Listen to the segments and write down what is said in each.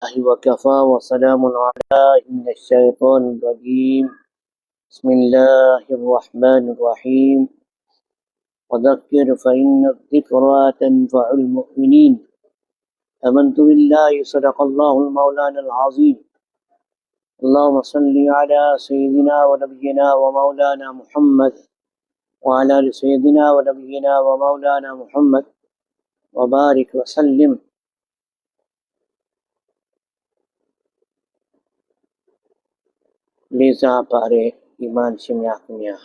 الله وكفى وسلام على إن الشيطان الرجيم. بسم الله الرحمن الرحيم. وذكر فإن الذكرى تنفع المؤمنين. آمنت بالله صدق الله المولانا العظيم. اللهم صل على سيدنا ونبينا ومولانا محمد وعلى سيدنا ونبينا ومولانا محمد. وبارك وسلم. လေးစားပါတဲ့ဒီမန်ရှင်များခင်ဗျာ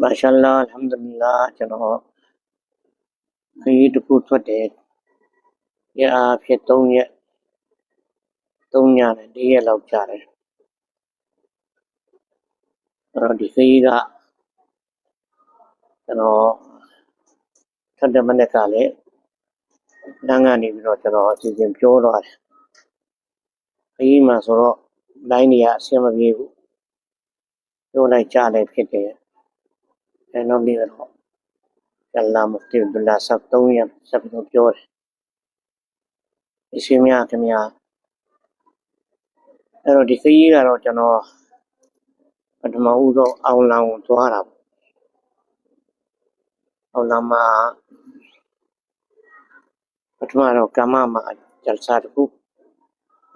မာရှာလာအလ်ဟမ်ဒူလ illah ကျွန်တော်ခရီးတစ်ခုထွက်တယ်ရအားဖြစ်3ရက်3ညနဲ့4ရက်လောက်ကြာတယ်အဲ့တော့ဒီခရီးကကျွန်တော် ထပ်တဲ့မနေ့ကလည်းလမ်းကနေပြီးတော့ကျွန်တော်အစီအစဉ်ပြောတော့တယ်ခရီးမှာဆိုတော့ line တွေကအဆင်မပြေဘူးပြောလိုက်ကြလည်းဖြစ်တယ်အဲနောက်နေ့တော့ကျလာမတိဒူလာဆပ်3ရက်ဆက်ပြီးတော့ပြောတယ်အရှင်မြတ်ခင်ဗျာအဲ့တော့ဒီခရီးကတော့ကျွန်တော်ပထမဦးဆုံးအောင်လောင်ကိုသွားတာပေါ့ အောင်လောင်မှာပထမတော့ကမ္မမှာဂျလ်စာတစ်ခု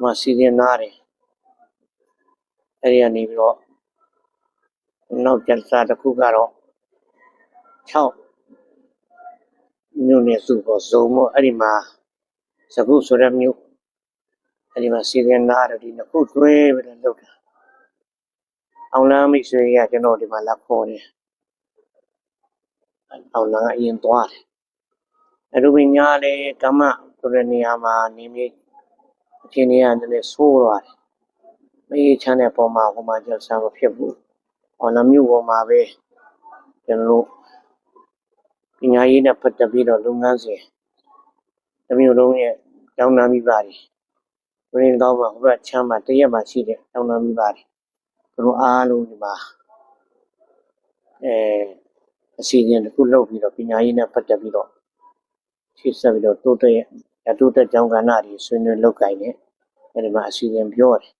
မစီရင်နာတယ်အဲ့ဒီကနေပြီးတော့နောက်ဂျလ်စာတစ်ခုကတော့6မြို့နယ်စုပေါ်ဇုံမို့အဲ့ဒီမှာစကုဆိုတဲ့မြို့အဲ့ဒီမှာစီရင်နာတယ်ဒီနှစ်ခုတွဲပြီးတော့လုပ်တာအောင်လမ်းမိတ်ဆွေကကျွန်တော်ဒီမှာလာခေါ်တယ် အောင်လမ်းကအရင်သွားတယ်အဲ့လိုပဲညာလေကမ္မဆိုတဲ့နေရာမှာနေမြေအချင်းတွေကနည်းနည်းဆိုးသွားတယ်မေးချမ်းတဲ့ပုံမှာဟိုမှာကျဆာမဖြစ်ဘူးအောင်လမ်းမြို့ပေါ်မှာပဲကျွန်တော်တို့ပညာရေးနဲ့ပတ်သက်ပြီးတော့လုပ်ငန်းစဉ်တစ်မျိုးလုံးရဲ့တောင်းတမိပါတယ်ဘယ်ရင်တော့မှဟိုဘက်ချမ်းမှာတရက်မှရှိတဲ့တောင်းတမိပါတယ်သူတို့အားလုံးဒီမှာအဲ အစီအစဉ်တစ်ခုလုပ်ပြီးတော့ပညာရေးနဲ့ပတ်သက်ပြီးတော့ရှေ့ဆက်ပြီးတော့တိုးတက်ရတိုးတက်ကြောင်းကဏ္ဍတွေဆွေးနွေးလုပ်ကိုင်နေအဲဒီမှာအစီအစဉ်ပြောတယ်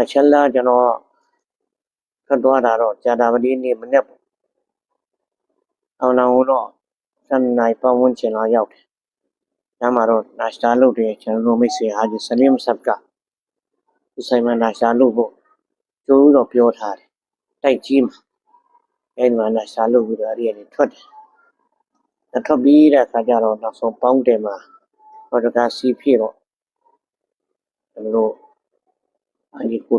အချက်လာကျွန်တော်ထွက်သွားတာတော့ကြာတာပတိနေ့မနေ့ပေါ့အောင်လောင်တော့စနေနိုင်ပတ်ဝန်းကျင်လောက်ရောက်တယ်။ညမှာတော့နာရှတာလုပ်တယ်ကျွန်တော်တို့မိတ်ဆွေဟာကြီးစလင်းဆပ်ကသူဆိုင်မှာနာရှတာလုပ်ဖို့ကျိုးတော့ပြောထားတယ်။တိုက်ကြီးမှာ အဲဒီမှာနာရှတာလုပ်ပြီးတော့အဲ့ဒီကနေထွက်တယ်။အထွက်ပြီးတဲ့အခါကျတော့နောက်ဆုံးပေါင်းတယ်မှာဟောတကားစီဖြစ်တော့ကျွန်တော်တို့အကြီးကို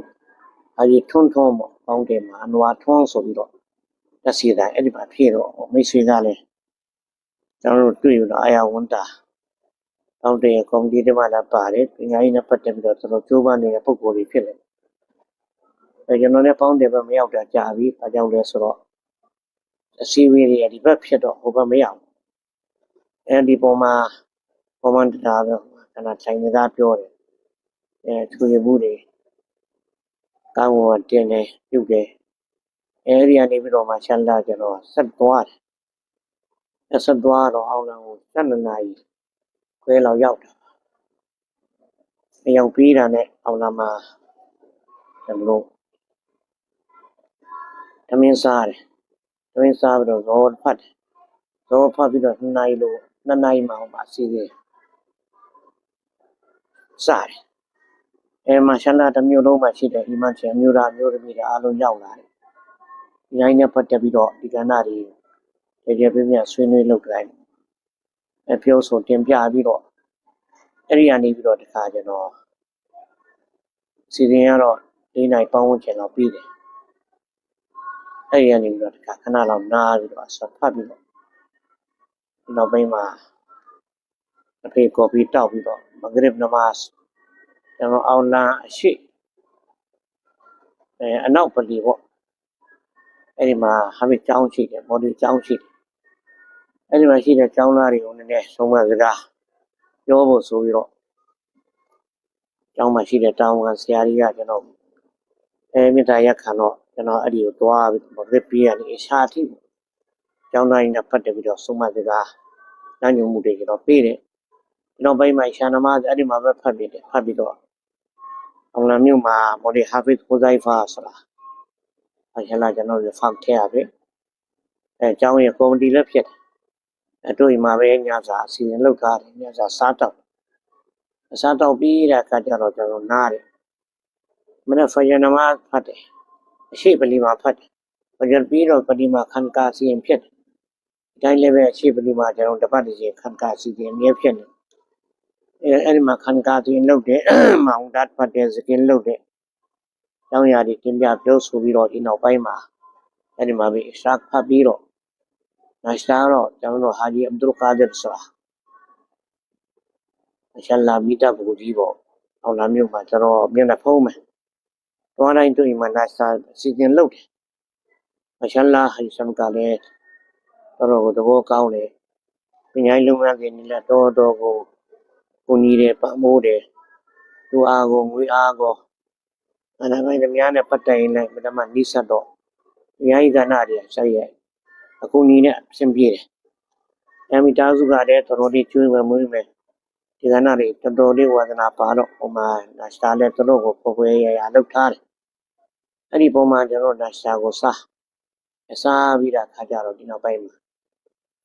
အကြီးထွန်းထွန်းပေါ့ပေါင်းတယ်မှာအနွားထွန်းဆိုပြီးတော့တက်စီတိုင်းအဲ့ဒီမှာဖြစ်တော့မိတ်ဆွေကလည်းကျွန်တော်တို့တွေ့ရတော့အာရဝန်တာတောင်းတရကော်မတီတွေမှာလည်းပါတယ်ပညာရေးနဲ့ပတ်သက်ပြီးတော့ကျွန်တော်ကြိုးပမ်းနေတဲ့ပုံကိုယ်တွေဖြစ်နေအဲကျွန်တော်လည်းပေါင်းတယ်ပဲမရောက်တာကြာပြီဘာကြောင့်လဲဆိုတော့ အစီအဝေးတွေဒီဘက်ဖြစ်တော့ဟိုဘက်မရောက်အဲဒီပုံမှာပုံမှန်တရားတော့ခဏထိုင်နေတာပြောတယ်အဲသူရဘူးတွေကောင်းဝင်တင်တယ်ပြုတ်တယ်အဲဒီကနေပြီးတော့မှရှမ်းလာကျွန်တော်ဆက်သွားတယ်အဆက်သွားတော့အောင်လံကို7နာရီခွဲလောက်ရောက်တာအရောက်ပြီးတာနဲ့အောင်လံမှာကျွန်တော်တို့တမင်းစားတယ် တမင်းစားပြီးတော့ဇောဖတ်တယ်ဇောဖတ်ပြီးတော့2နာရီလို့2နာရီမှအောင်ပါစီးသေးစားတယ်အဲမှာရှမ်းလာတစ်မျိုးလုံးမှာရှိတဲ့ဒီမှာချင်မျိုးသားမျိုးသမီးတွေအားလုံးရောက်လာတယ်ဒီတိုင်းနဲ့ပတ်သက်ပြီးတော့ဒီကဏ္ဍတွေတကယ်ပြင်းပြဆွေးနွေးလုပ်တိုင်းအပြောဆိုတင်ပြပြီးတော့အဲ့ဒီကနေပြီးတော့တခါကျွန်တော်စီစဉ်ရတော့၄နိုင်ပေါင်းဝင်ချင်တော့ပြီးတယ် အဲ့ဒီကနေပြီးတော့တခါခဏလောက်နားပြီးတော့ဆောဖတ်ပြီးတော့နောက်ပိုင်းမှာအဖေကော်ဖီတောက်ပြီးတော့မဂရစ်နမတ်ကျွန်တော်အောင်လန်အရှိအဲအနောက်ပလီပေါ့အဲ့ဒီမှာဟာမစ်ကျောင်းရှိတယ်မော်ဒီကျောင်းရှိတယ်အဲ့ဒီမှာရှိတဲ့ကျောင်းသားတွေကိုနည်းနည်းဆုံးမစကားပြောဖို့ဆိုပြီးတော့ကျောင်းမှာရှိတဲ့တာဝန်ခံဆရာကြီးကကျွန်တော်အဲမေတ္တာရက်ခံတော့ ကျွန်ကျွန်တော်အဲ့ဒီကိုသွားပြီးတော့ရစ်ပြီးရနေအရှာတိကျောင်းသားကြီးနဲ့ပတ်သက်ပြီးတော့ဆုံးမစကားညညမှုတွေကျွန်တော်ပေးတယ်ကျွန်တော်ဘိုင်းမှာရှာနမအဲ့ဒီမှာပဲဖတ်ပြီးတယ်ဖတ်ပြီးတော့အောင်လာမြို့မှာမော်ဒီဟာဖစ်ကိုဇိုင်ဖာဆိုတာအရှလာကျွန်တော်ဖောက်ထည့်ရပြီအဲကျောင်းရဲ့ကော်မတီလည်းဖြစ်တယ်အတို့ဒီမှာပဲညစာအစီအစဉ်လုပ်ထားတယ်ညစာစားတော့အစားတော့ပြီးတဲ့အခါကျတော့ကျွန်တော်နားတယ်မနေ့ဖယနမဖတ်တယ် အရှိပလီမှာဖတ်တယ်ဖယပြီးတော့ပလီမှာခံကာစီရင်ဖြစ်တယ်ဒီတိုင်းလည်းပဲအရှိပလီမှာကျွန်တော်တပတ်တည်းခံကာစီရင်အမြဲဖြစ်နေအဲအဲ့ဒီမှာခံကာစီရင်လုပ်တယ်မောင်ဒတ်ဖတ်တယ်စကင်လုပ်တယ်ကျောင်းရာဒီတင်ပြပြောဆိုပြီးတော့ဒီနောက်ပိုင်းမှာအဲ့ဒီမှာပဲအရှာဖတ်ပြီးတော့နာရှာတော့ကျွန်တော်ဟာဂျီအဗ်ဒူလ်ကာဒစ်ဆိုတာအရှလာမိတာဘူကြီးပေါ့အောင်လာမြို့မှာကျွန်တော်မျက်နှာဖုံးမယ် တွားတိုင်းတွေ့မှနာရှာအစီအစဉ်လုပ်တယ်အရှလာဟိဆမ်ကလည်းတော်တော်ကိုသဘောကောင်းတယ်ပညာရေးလုပ်ငန်းတွေနဲ့လည်းတော်တော်ကိုကိုကြီးတယ်ပံ့ပိုးတယ်သူအားကိုငွေအားကိုအနာဂတ်များနဲ့ပတ်တိုင်လိုက်ပထမနိစ္စတော့အများကြီးကဏ္ဍတွေဆက်ရဲ့အခုနီးနဲ့အဆင်ပြေတယ်။အမိသားစုကလည်းတော်တော်လေးကျွေးမယ်မွေးမယ်ဒီကဏ္ဍတွေတော်တော်လေးဝါသနာပါတော့ဟိုမှာနာရှာလည်းတော်တော်ကိုပုံပွဲရရလောက်ထားတယ်။ အဲ့ဒီပုံမှာကျွန်တော်နာရှာကိုစားအစားပြီးတာခါကြတော့ဒီနောက်ပိုင်းမှာ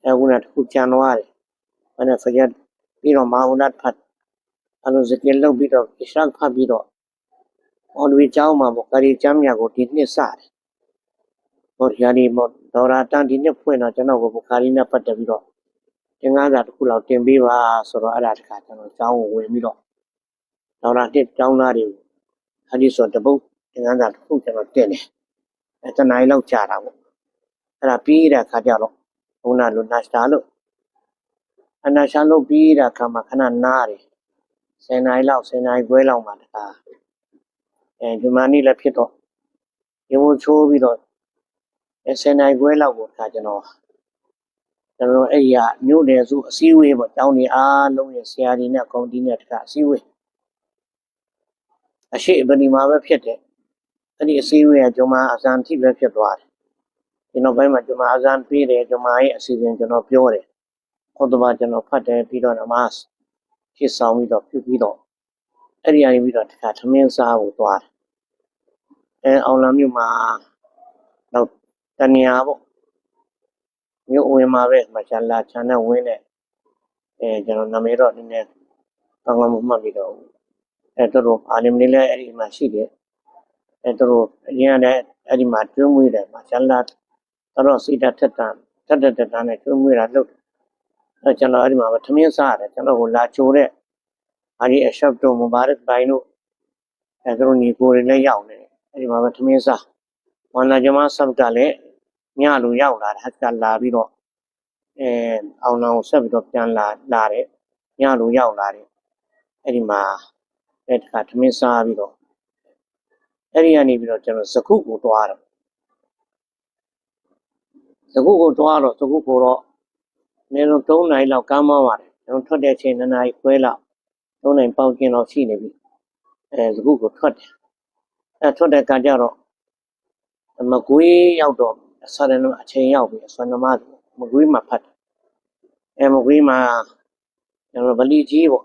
အခုနတစ်ခုကြံသွားတယ်။အဲ့ဒါဖျက်ပြီးတော့မာဝနတ်ဖတ်အဲ့လိုစကင်လုပ်ပြီးတော့အရှက်ဖတ်ပြီးတော့အော်လူเจ้าမှာပေါ့ကာရီချမ်းမြတ်ကိုဒီနှစ်စတယ်။ဟောဒီဟာဒီမော်ဒေါ်ရာတန်ဒီနှစ်ဖွင့်တော့ကျွန်တော်ကိုကာရီနဲ့ပတ်သက်ပြီးတော့တင်ကားစာတစ်ခုလောက်တင်ပေးပါဆိုတော့အဲ့ဒါတခါကျွန်တော်เจ้าကိုဝင်ပြီးတော့ဒေါ်ရာတစ်เจ้าသားတွေကိုဟာဒီဆိုတပုတ် တင်ကားစာတစ်ခုကျွန်တော်တင်တယ်။အဲတနိုင်လောက်ကြာတာပေါ့။အဲ့ဒါပြီးတဲ့အခါကျတော့ဘုန်းနာလို့နာစတာလို့အနာရှာလို့ပြီးတဲ့အခါမှာခဏနားတယ်။10နိုင်လောက်10နိုင်ခွဲလောက်မှတခါအဲဒီမနီလည်းဖြစ်တော့ရေမိုးချိုးပြီးတော့အဲ10နိုင်ခွဲလောက်ကိုတခါကျွန်တော်ကျွန်တော်အဲ့ဒီကမြို့နယ်စုအစည်းအဝေးပေါ့တောင်းနေအားလုံးရဲ့ဆရာတွေနဲ့ကော်မတီနဲ့တခါအစည်းအဝေးအရှိဗနီမှာပဲဖြစ်တယ် အဲ့ဒီအစည်းအဝေးကကျွန်မအစံထိပဲဖြစ်သွားတယ်ဒီနောက်ပိုင်းမှာကျွန်မအစံပေးတယ်ကျွန်မရဲ့အစီအစဉ်ကျွန်တော်ပြောတယ်ခေါ်တော့ကျွန်တော်ဖတ်တယ်ပြီးတော့နမတ်ဖြစ်ဆောင်ပြီးတော့ပြုပြီးတော့အဲ့ဒီအရင်ပြီးတော့တခါသမင်းစားကိုသွားတယ်အဲအောင်လာမြို့မှာတော့တဏှာပေါ့မြို့ဝင်မှာပဲမချန်လာချန်နဲ့ဝင်းနဲ့အဲကျွန်တော်နာမည်တော့နည်းနည်းကောင်းကောင်းမမှတ်ပြီးတော့အဲတို့တို့အာလင်လေးလည်းအဲ့ဒီမှာရှိတယ် အဲတို့တို့အရင်ကလည်းအဲ့ဒီမှာတွင်းမွေးတယ်မချန်လာတော့စိတ်ဓာတ်ထက်တာထက်တဲ့တက်တာနဲ့တွင်းမွေးတာလုပ်တယ်အဲကျွန်တော်အဲ့ဒီမှာပဲသမင်းစားရတယ်ကျွန်တော်ကိုလာချိုတဲ့အာဒီအရှပ်တို့မဘာရက်ဘိုင်တို့အဲတို့ညီကိုတွေလည်းရောက်နေတယ်အဲ့ဒီမှာပဲသမင်းစားဝန်လာဂျမဆပ်ကလည်းညလိုရောက်လာတယ်ဟတ်ကလာပြီးတော့အဲအောင်လောင်ဆက်ပြီးတော့ပြန်လာလာတယ်ညလိုရောက်လာတယ်အဲ့ဒီမှာအဲ့ဒီကသမင်းစားပြီးတော့ အဲ့ဒီကနေပြီးတော့ကျွန်တော်သကုကိုတွားတော့သကုကိုတွားတော့သကုကိုတော့အနည်းဆုံး3နိုင်လောက်ကမ်းမောင်းပါတယ်ကျွန်တော်ထွက်တဲ့အချိန်2နာရီခွဲလောက်3နိုင်ပေါက်ကျင်တော့ရှိနေပြီအဲသကုကိုထွက်တယ်အဲထွက်တဲ့ကကြတော့မကွေးရောက်တော့အစရနအချိန်ရောက်ပြီအစနမမကွေးမှာဖတ်တယ်အဲမကွေးမှာကျွန်တော်ဗလီကြီးပေါ့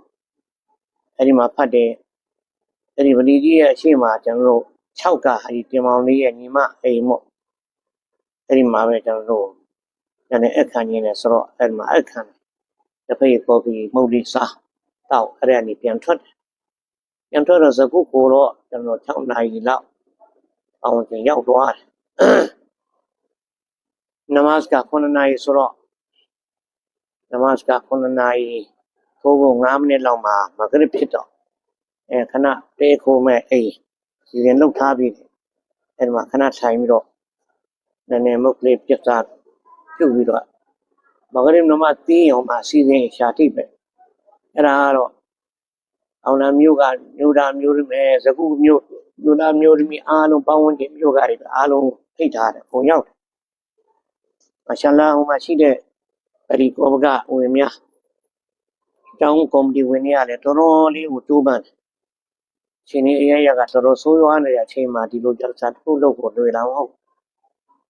အဲ့ဒီမှာဖတ်တယ်အဲ့ဒီဗလီကြီးရဲ့အရှိမကျွန်တော်တို့ 6ကဟာဒီတင်မောင်လေးရဲ့ညီမအိမ်မို့အဲ့ဒီမှာပဲကျွန်တော်တို့ညနေအခန်းကြီးနဲ့ဆိုတော့အဲ့ဒီမှာအခန်းတစ်ဖက်ကော်ဖီမုတ်လေးစားတောက်အဲ့ဒီကနေပြန်ထွက်တယ်ပြန်ထွက်တော့ဇကုကိုတော့ကျွန်တော်6နာရီလောက်အောင်ကျင်ရောက်သွားတယ်နမတ်က9နာရီဆိုတော့နမတ်က9နာရီခိုးဖို့9မိနစ်လောက်မှာမဂရစ်ဖြစ်တော့အဲခဏတဲခိုးမဲ့အိမ် စီစဉ်လုပ်ထားပြီးတယ်အဲဒီမှာခဏထိုင်ပြီးတော့နည်းနည်းမုတ်ကလေးပြတ်သားပြုတ်ပြီးတော့မဂရစ်နမတ်တင်းအောင်မှာစီစဉ်ရှာထိပဲအဲ့ဒါကတော့အောင်လာမျိုးကမျိုးသားမျိုးတွေမဲ့ဇကုမျိုးမျိုးသားမျိုးတွေအားလုံးပေါင်းဝင်ခြင်းမျိုးကတွေအားလုံးဖိတ်ထားတယ်ပုံရောက်တယ်မရှာလာဟိုမှာရှိတဲ့အဲ့ဒီကောဘကဝင်များကျောင်းကော်မတီဝင်တွေကလည်းတော်တော်လေးကိုတိုးပန်းတယ် ချိန်นี้အရရကတော်တော်ဆိုးရွားနေတဲ့အချိန်မှာဒီလိုကြစားတစ်ခုလုပ်ဖို့လွယ်လာမဟုတ်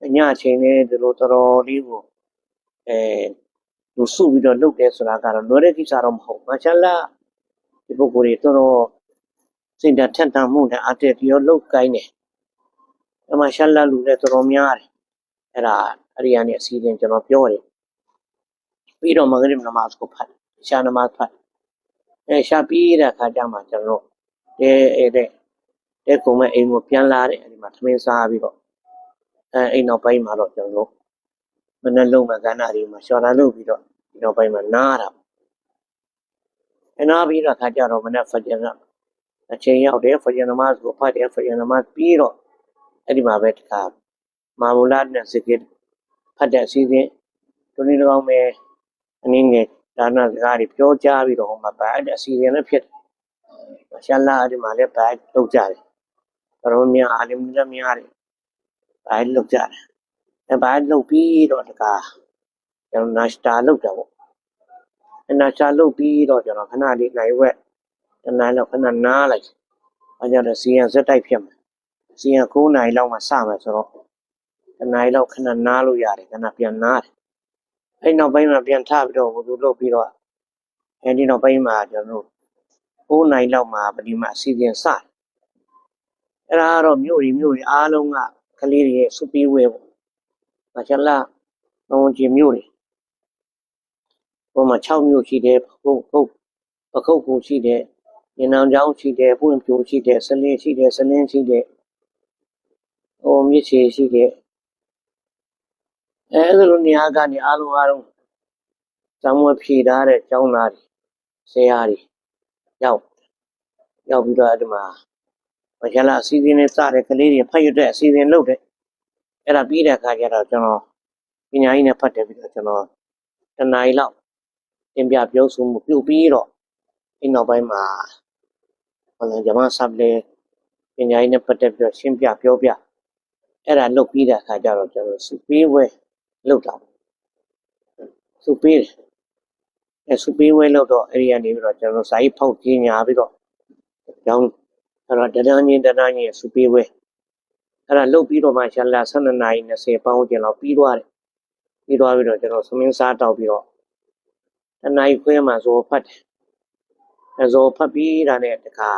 အညအချိန်လေးဒီလိုတော်တော်လေးကိုအဲလူစုပြီးတော့လုပ်တယ်ဆိုတာကတော့လွယ်တဲ့ကိစ္စတော့မဟုတ်မာရှာလာဒီပုဂ္ဂိုလ်တွေတော်တော်စိတ်ဓာတ်ထက်သန်မှုနဲ့အတက်ပြီးတော့လုပ်ကိုင်းတယ်အမာရှာလာလူလည်းတော်တော်များတယ်အဲ့ဒါအရိယာနဲ့အစီအစဉ်ကျွန်တော်ပြောတယ်ပြီးတော့မဂရိနမတ်ကိုဖတ်ရှာနမတ်ဖတ်အဲရှာပြီးတဲ့အခါကျမှကျွန်တော် တဲအဲ့တဲ့တဲကုံမဲ့အိမ်ကိုပြန်လာတယ်အဲ့ဒီမှာသမင်းစားပြီးတော့အဲအိမ်နောက်ပိုင်းမှာတော့ကျွန်တော်မနေ့လုံးမကဏ္ဍတွေမှာရှော်လာလုပ်ပြီးတော့ဒီနောက်ပိုင်းမှာနားတာအနာပြီးတော့ခါကြတော့မနေ့ဖဂျန်ကအချိန်ရောက်တယ်ဖဂျန်နမတ်ကိုဖတ်တယ်ဖဂျန်နမတ်ပြီးတော့အဲ့ဒီမှာပဲတခါမာမူလာနဲ့စကိဖတ်တဲ့အစီအစဉ်ဒီနေ့တော့မယ်အနည်းငယ်ဒါနစကားတွေပြောကြားပြီးတော့ဟိုမှာဗတ်တဲ့အစီအစဉ်လည်းဖြစ်တယ် မာရှာလာအဲ့ဒီမှာလည်းဗတ်လုပ်ကြတယ်တော်များအာလင်လည်းများတယ်ဗတ်လုပ်ကြတယ်အဲဗတ်လုပ်ပြီးတော့တခါကျွန်တော်နာစတာလုပ်တာပေါ့အဲနာစတာလုပ်ပြီးတော့ကျွန်တော်ခဏလေးနိုင်ဝက်တနန်းလောက်ခဏနားလိုက်အဲကြောင့်လည်းစီရန်ဇက်တိုက်ဖြစ်မှာစီရန်9နိုင်လောက်မှစမယ်ဆိုတော့တနန်းလောက်ခဏနားလို့ရတယ်ခဏပြန်နားတယ်အဲ့နောက်ပိုင်းမှာပြန်ထပြီးတော့ဘယ်လိုလုပ်ပြီးတော့အဲဒီနောက်ပိုင်းမှာကျွန်တော်တို့ 9နိုင်လောက်မှာပဒီမှာအစီအစဉ်စတယ်အဲ့ဒါကတော့မြို့တွေမြို့တွေအားလုံးကကလေးတွေရဲ့စူပီဝဲပေါ့မာရှာလာလုံးကြီးမြို့တွေဟိုမှာ6မြို့ရှိတယ်ဟုတ်ဟုတ်ပခုတ်ကူရှိတယ်ညနောင်ချောင်းရှိတယ်ပွင့်ပြိုရှိတယ်ဆလင်းရှိတယ်ဆလင်းရှိတယ်ဟိုမြစ်ချေရှိတယ်အဲအဲ့လိုနေရာကနေအားလုံးအားလုံးကျောင်းဝဖြည်ထားတဲ့ကျောင်းသားတွေဆရာတွေ ရောက်ရောက်ပြီးတော့အဲ့ဒီမှာမကျလာအစီအစဉ်နဲ့စတဲ့ကလေးတွေဖတ်ရတဲ့အစီအစဉ်လုပ်တယ်အဲ့ဒါပြီးတဲ့အခါကျတော့ကျွန်တော်ပညာရေးနဲ့ဖတ်တယ်ပြီးတော့ကျွန်တော်တနင်္လာလောက်တင်ပြပြောဆိုမှုပြုတ်ပြီးတော့ဒီနောက်ပိုင်းမှာဟိုလည်းဂျမဆပ်လေပညာရေးနဲ့ပတ်သက်ပြီးတော့ရှင်းပြပြောပြအဲ့ဒါလုပ်ပြီးတဲ့အခါကျတော့ကျွန်တော်စူပေးဝဲလုပ်တာစူပေးတယ် အဲစူပေးဝဲလုပ်တော့အဲ့ဒီကနေပြီးတော့ကျွန်တော်စာရေးဖောက်ကြီးညာပြီးတော့ကျောင်းအဲ့တော့တဒန်းချင်းတဒန်းချင်းစူပေးဝဲအဲ့ဒါလုပ်ပြီးတော့မှရှာလာ12နာရီ20ပေါင်းကျင်လောက်ပြီးသွားတယ်ပြီးသွားပြီးတော့ကျွန်တော်သမင်းစားတောက်ပြီးတော့တနားရီခွဲမှဇော်ဖတ်တယ်အဲဇော်ဖတ်ပြီးတာနဲ့တခါ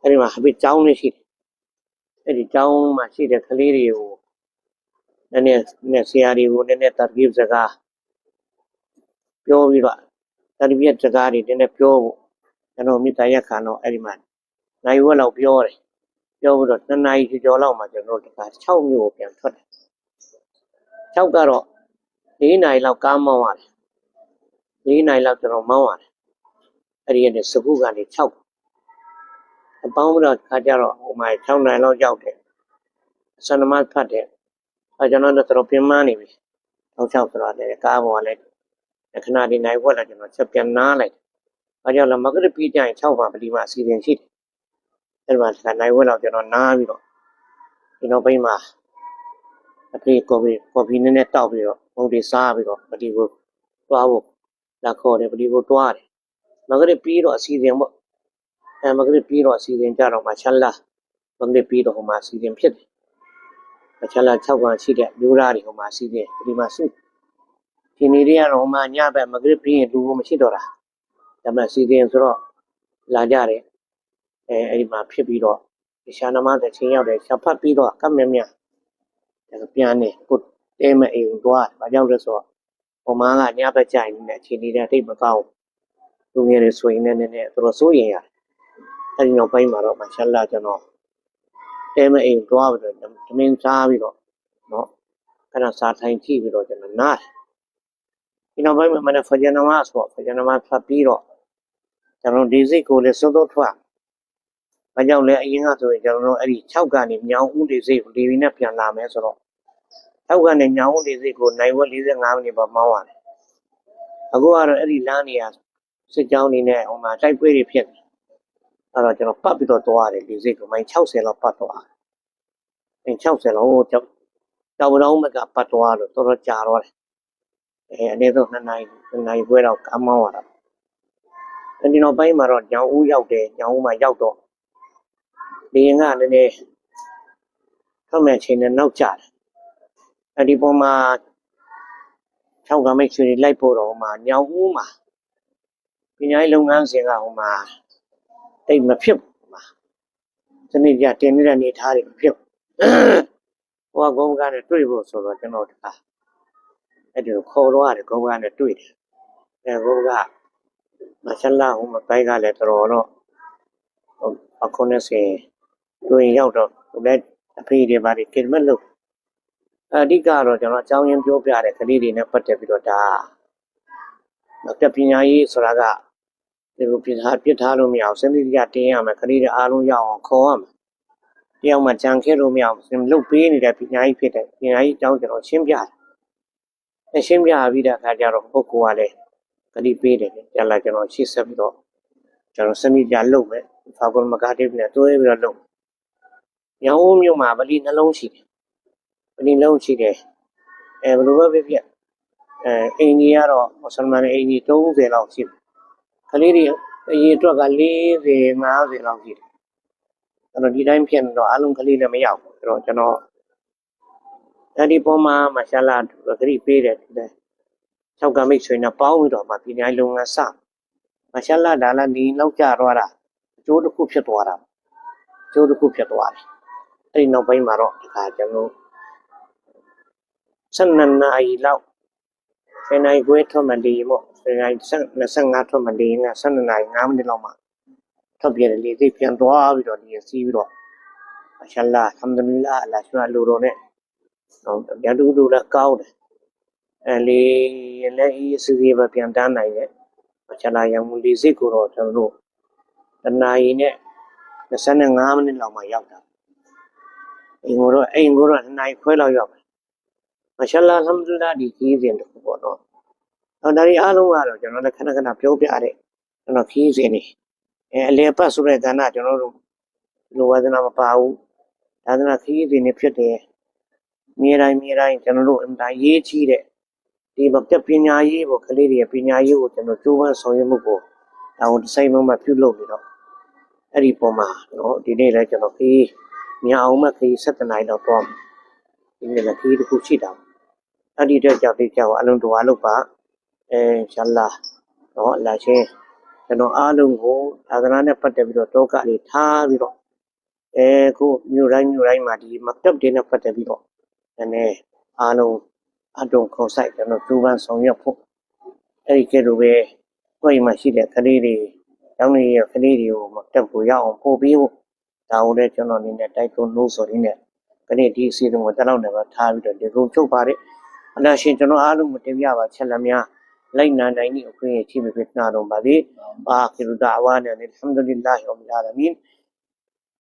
အဲ့ဒီမှာဟပိကျောင်းလေးရှိတယ်အဲ့ဒီကျောင်းမှာရှိတဲ့ကလေးတွေကိုနည်းနည်းနဲ့ဆရာတွေကိုနည်းနည်းတာဂိစကားပြောပြီးတော့ တာဂိစကားတွေနည်းနည်းပြောဖို့ကျွန်တော်မိသားရခံတော့အဲ့ဒီမှာနိုင်ဝက်လောက်ပြောတယ်ပြောပြီးတော့နှစ်နာရီကျော်လောက်မှကျွန်တော်တခါ6မြို့ကိုပြန်ထွက်တယ်6ကတော့၄နာရီလောက်ကားမောင်းရတယ်၄နာရီလောက်ကျွန်တော်မောင်းရတယ်အဲ့ဒီကနေစကုကနေ6အပေါင်းပြီးတော့ခါကြတော့ဟိုမှာ6နာရီလောက်ရောက်တယ်ဆန္ဒမဖတ်တယ်အဲကျွန်တော်တို့တော်ပြင်မနေပြီထောက်ချောက်ဆိုတော့လည်းကားပေါ်ကလည်း ခဏဒီနိုင်ဝက်လာကျွန်တော်ချက်ပြန်နားလိုက်အဲကြောင့်လည်းမဂရပြီးကြရင်6ပါပလီမှာအစီအစဉ်ရှိတယ်အဲ့ဒီမှာခဏနိုင်ဝက်လောက်ကျွန်တော်နားပြီးတော့ဒီနောက်ပိုင်းမှာအဖေကော်ဖီကော်ဖီနည်းနည်းတောက်ပြီးတော့ဘုံတွေစားပြီးတော့ပလီကိုတွားဖို့လာခေါ်တယ်ပလီကိုတွားတယ်မဂရပြီးတော့အစီအစဉ်ပေါ့အဲမဂရပြီးတော့အစီအစဉ်ကြတော့မှရှာလာမဂရပြီးတော့ဟိုမှာအစီအစဉ်ဖြစ်တယ်အချလာ6ပါရှိတဲ့မျိုးသားတွေဟိုမှာရှိတယ်ဒီမှာစု ဒီနေ့တွေကတော့ဟိုမှာညဘက်မဂရစ်ပြီးရင်လူမရှိတော့တာဒါမှစီစဉ်ဆိုတော့လာကြတယ်အဲအဲ့ဒီမှာဖြစ်ပြီးတော့ရှာနမတဲ့ချင်းရောက်တယ်ရှာဖတ်ပြီးတော့ကပ်မြမြဒါပြန်နေကိုတဲမအိမ်သွားဘာကြောင့်လဲဆိုတော့ဟိုမှာကညဘက်ကြိုင်နေတဲ့အခြေအနေတွေတိတ်မကောင်းလူငယ်တွေဆိုရင်လည်းနည်းနည်းသူတို့စိုးရင်ရတယ်အဲ့ဒီနောက်ပိုင်းမှာတော့မာရှာလာကျွန်တော်တဲမအိမ်သွားပြီးတော့သမင်းစားပြီးတော့နော်အဲ့ဒါစားထိုင်ကြည့်ပြီးတော့ကျွန်တော်နား ဒီနောက်ပိုင်းမှာမနေ့ဖဂျန်နမတ်ဆိုဖဂျန်နမတ်ဖတ်ပြီးတော့ကျွန်တော်ဒီစိတ်ကိုလည်းစိုးစိုးထွက်။ဘာကြောင့်လဲအရင်ကဆိုရင်ကျွန်တော်တို့အဲ့ဒီ6ကနေမြောင်ဦးလေးစိတ်ဒီဗီနဲ့ပြန်လာမယ်ဆိုတော့6ကနေမြောင်ဦးလေးစိတ်ကိုနိုင်ဝက်45မိနစ်ပါမောင်းရတယ်။အခုကတော့အဲ့ဒီလမ်းနေရစစ်ကြောင်းနေနဲ့ဟိုမှာတိုက်ပွဲတွေဖြစ်နေအဲ့တော့ကျွန်တော်ပတ်ပြီးတော့သွားရတယ်လေးစိတ်ကိုမိုင်60လောက်ပတ်သွားတယ်။အဲ60လောက်ဟိုကြောက်ကြောက်တောင်းမကပတ်သွားတော့တော်တော်ကြာတော့တယ်။ အဲအနေဆုံး2နိုင်2နိုင်ပွဲတော့ကားမောင်းရတာ။အဲဒီနောက်ပိုင်းမှာတော့ညောင်ဦးရောက်တယ်ညောင်ဦးမှာရောက်တော့လေရင်ကလည်းနည်းထွက်မဲ့ချိန်နဲ့နောက်ကျတယ်အဲ့ဒီပုံမှာ၆ကမိတ်ဆွေတွေလိုက်ဖို့တော့ဟိုမှာညောင်ဦးမှာပညာရေးလုပ်ငန်းစဉ်ကဟိုမှာတိတ်မဖြစ်ဘူးဟိုမှာစနစ်ပြတင်နေတဲ့အနေထားတွေမဖြစ်ဘူးဟိုကဂုံကနဲ့တွေ့ဖို့ဆိုတော့ကျွန်တော်တခါ အဲ့ဒီလိုခေါ်တော့ရတယ်ဂုံကနဲ့တွေ့တယ်အဲဂုံကမဆလာဟိုမှာဘိုက်ကလည်းတော်တော်တော့ဟိုအခုနဲ့စင်တွေ့ရင်ရောက်တော့ဟိုလည်းအဖေတွေပါတွေကင်မက်လို့အဓိကတော့ကျွန်တော်အကြောင်းရင်းပြောပြတဲ့ကလေးတွေနဲ့ပတ်သက်ပြီးတော့ဒါမတက်ပညာရေးဆိုတာကဒီလိုပြထားပြထားလို့မရအောင်စနစ်တကျတင်းရမယ်ကလေးတွေအားလုံးရအောင်ခေါ်ရမယ်တယောက်မှကြံခဲ့လို့မရအောင်လုတ်ပေးနေတဲ့ပညာရေးဖြစ်တဲ့ပညာရေးအကြောင်းကျွန်တော်ရှင်းပြတယ် အဲရှင်းပြပြီးတဲ့အခါကျတော့ပုဂ္ဂိုလ်ကလည်းကလေးပေးတယ်ကြလာကျွန်တော်ရှေ့ဆက်ပြီးတော့ကျွန်တော်စနစ်ကြလုပ်မယ်ဖာကွန်မကာတိပနဲ့တွဲပြီးတော့လုပ်ညောင်းမြို့မှာဗလီနှလုံးရှိတယ်ဗလီနှလုံးရှိတယ်အဲဘယ်လိုပဲဖြစ်ဖြစ်အဲအိန္ဒိယကတော့မွတ်စလမန်အိန္ဒိ30လောက်ရှိတယ်ကလေးတွေအရေးအတွက်က40 50လောက်ရှိတယ်အဲ့တော့ဒီတိုင်းဖြစ်နေတော့အလုံးကလေးလည်းမရောက်ဘူးအဲ့တော့ကျွန်တော် အဲ့ဒီပုံမှာမရှာလာဂရိပေးတယ်ဒီတိုင်း၆ကမိတ်ဆွေနဲ့ပေါင်းပြီးတော့မှပညာရေးလုပ်ငန်းစမရှာလာဒါလာဒီလောက်ကြတော့တာအကျိုးတစ်ခုဖြစ်သွားတာအကျိုးတစ်ခုဖြစ်သွားတယ်အဲ့ဒီနောက်ပိုင်းမှာတော့ဒီခါကျွန်တော်12နာရီလောက်ဆယ်နာရီခွဲထွက်မှဒီမို့ဆယ်နာရီ25ထွက်မှဒီက12နာရီ5မိနစ်လောက်မှာထွက်ပြတယ်လေသိပြန်သွားပြီးတော့ဒီစီးပြီးတော့မရှာလာအလ်ဟမ်ဒူလ illah အလ္လာဟ်ရှင်လူတော်နဲ့ တော့ရတူတူလည်းကောင်းတယ်အဲလေလည်းအေးစီစီပဲပြန်တန်းနိုင်တယ်မရှာလာရံမူလေးစိတ်ကိုတော့ကျွန်တော်တို့တနာရီနဲ့25မိနစ်လောက်မှရောက်တာအိမ်ကိုတော့အိမ်ကိုတော့2နာရီခွဲလောက်ရောက်တယ်မရှာလာအလ်ဟမ်ဒူလ illah ဒီကြီးစဉ်တစ်ခုပေါ့နော်အော်ဒါတွေအားလုံးကတော့ကျွန်တော်လည်းခဏခဏပြောပြတဲ့ကျွန်တော်ခီးစဉ်နေအဲအလေပတ်ဆိုတဲ့ကဏ္ဍကျွန်တော်တို့လိုဝါဒနာမပါဘူးဒါသနာခီးစဉ်နေဖြစ်တယ် မြေတိုင်းမြေတိုင်းကျွန်တော်တို့အင်တိုင်းရေးကြီးတဲ့ဒီမပြတ်ပညာရေးကိုကလေးတွေပညာရေးကိုကျွန်တော်ကြိုးပမ်းဆောင်ရွက်မှုကိုဒါဝန်တစ်ဆိုင်မှမပြုလုပ်နေတော့အဲ့ဒီပုံမှာနော်ဒီနေ့လည်းကျွန်တော်ခီးမြအောင်မခီး7နိုင်တော့တော့ဒီနေ့လည်းခီးတစ်ခုရှိတာအဲ့ဒီအတွက်ကြောင့်ဒီကြောင့်အလုံးတော်အလုပ်ပါအဲအင်ရှာလာနော်အလ္လာရှင်ကျွန်တော်အားလုံးကိုသာသနာနဲ့ပတ်သက်ပြီးတော့တောကလေးထားပြီးတော့အဲခုမြို့တိုင်းမြို့တိုင်းမှာဒီမကတပ်တွေနဲ့ပတ်သက်ပြီးတော့ နည်းနည်းအားလုံးအတုံခေါ်ဆိုင်ကျွန်တော်ကျူးပန်းဆောင်ရွက်ဖို့အဲ့ဒီကဲလိုပဲကိုယ်မှာရှိတဲ့ကလေးတွေကျောင်းလေးရဲ့ကလေးတွေကိုမကတပ်ကိုရအောင်ပို့ပြီးဖို့ဒါကိုလည်းကျွန်တော်အနေနဲ့တိုက်တွန်းလို့ဆိုရင်းနဲ့ကနေ့ဒီအစီအစဉ်ကိုတက်တော့လည်းထားပြီးတော့ဒီကုန်းချုပ်ပါတယ်အလ္လာရှင်ကျွန်တော်အားလုံးမတင်ပြပါချက်လက်များလိုက်နာနိုင်သည့်အခွင့်အရေးရှိပြီဖြစ်နာတော်ပါလေ။အာခိရူဒါဝါနာအလ်ဟမ်ဒူလ illah ရောမလာမီန်